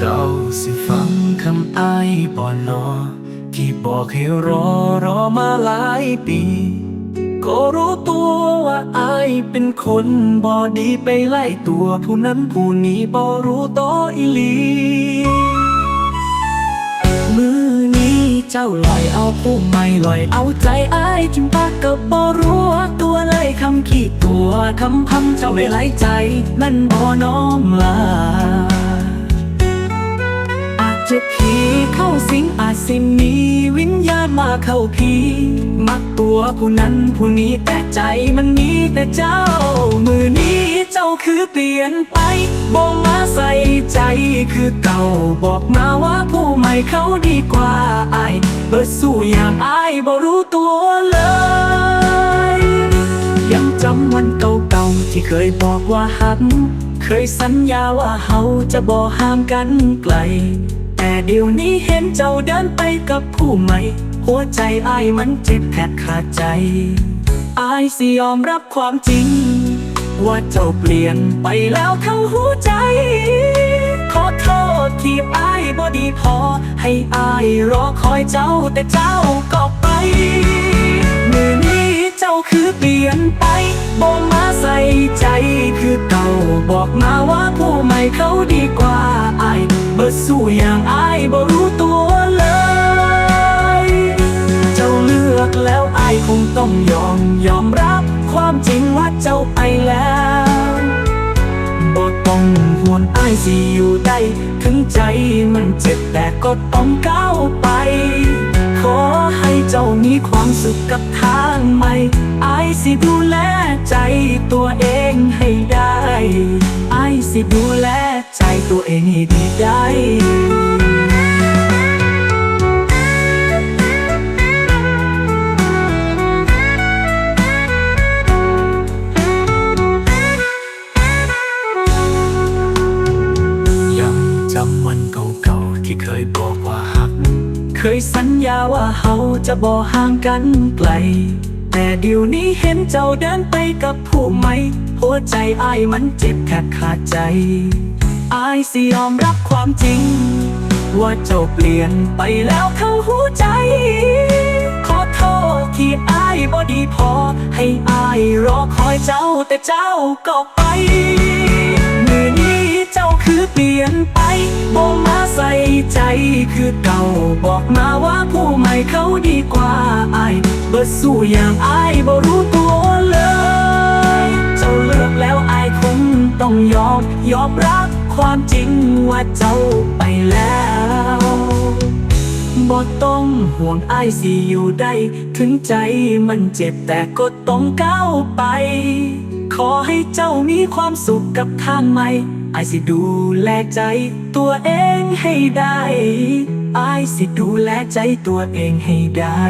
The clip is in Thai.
เราสิฟังคำอ้ายบ่นอ ที่บอกให้รอรอมาหลายปี ก็รู้ตัวว่าอายเป็นคนบ่ดีไปไล่ตัวผู้นั้นผู้นี้บ่รู้ต่ออีหลี มือนี้เจ้าลอยเอาผู้ไม่ลอยเอาใจอายจึงปากกับบ่รู้ตัวเลยคำขี้ตัวคำพังเจ้าเลยไหลใจ นั่นบ่น้อมลา เข้าผีมักตัวผู้นั้นผู้นี้แต่ใจมันมีแต่เจ้า มือนี้เจ้าคือเปลี่ยนไปบอกมาใส่ใจคือเก่าบอกมาว่าผู้ใหม่เขาดีกว่าไอเบิดสู้อย่างไอบ่รู้ตัวเลย ยังจำวันเก่าๆที่เคยบอกว่าหักเคยสัญญาว่าเฮาจะบ่ห่างกันไกล แต่เดี๋ยวนี้เห็นเจ้าเดินไปกับผู้ใหม่ หัวใจอ้ายมันเจ็บแทบขาดใจอ้ายสิยอมรับความจริง ว่าเจ้าเปลี่ยนไปแล้วทั้งหัวใจ ขอโทษที่อ้ายบ่ดีพอ ให้อ้ายรอคอยเจ้าแต่เจ้าก็ไปมือนี้เจ้าคือเปลี่ยนไปบอกมาใส่ใจคือเก่าบอกมาว่าผู้ใหม่เขาดีกว่าอายเบิดสู้อย่างอายบ่รู้ตัว อายสิอยู่ได้ถึงใจมันเจ็บแต่ก็ต้องก้าวไป ขอให้เจ้ามีความสุขกับทางใหม่อายสิดูแลใจตัวเองให้ได้อายสิดูแล ยบอกว่าหัก เคยสัญญาว่าเฮาจะบ่ห่างกันไกล แต่เดี๋ยวนี้เห็นเจ้าเดินไปกับผู้ใหม่หัวใจอ้ายมันเจ็บแทบขาดใจอ้ายสิยอมรับความจริง ว่าเจ้าเปลี่ยนไปแล้วทั้งหัวใจ ขอโทษที่อ้ายบ่ดีพอ ให้อ้ายรอคอยเจ้าแต่เจ้าก็ไป มือนี้เจ้าคือเปลี่ยนไปบอก ใจคือเก่าบอกมาว่าผู้ใหม่เขาดีกว่าไอายเบิดสู้อย่างไอายบ่รู้ตัวเลย เจ้าเลือกแล้วไอายคงต้องยอม ยอมรับความจริงว่าเจ้าไปแล้วบ่ต้องห่วงไอายสิอยู่ได้ถึงใจมันเจ็บแต่ก็ต้องก้าวไป ขอให้เจ้ามีความสุขกับทางใหม่ ไอสิดูแลใจตัวเองให้ได้ไอสิดูแลใจตัวเองให้ได้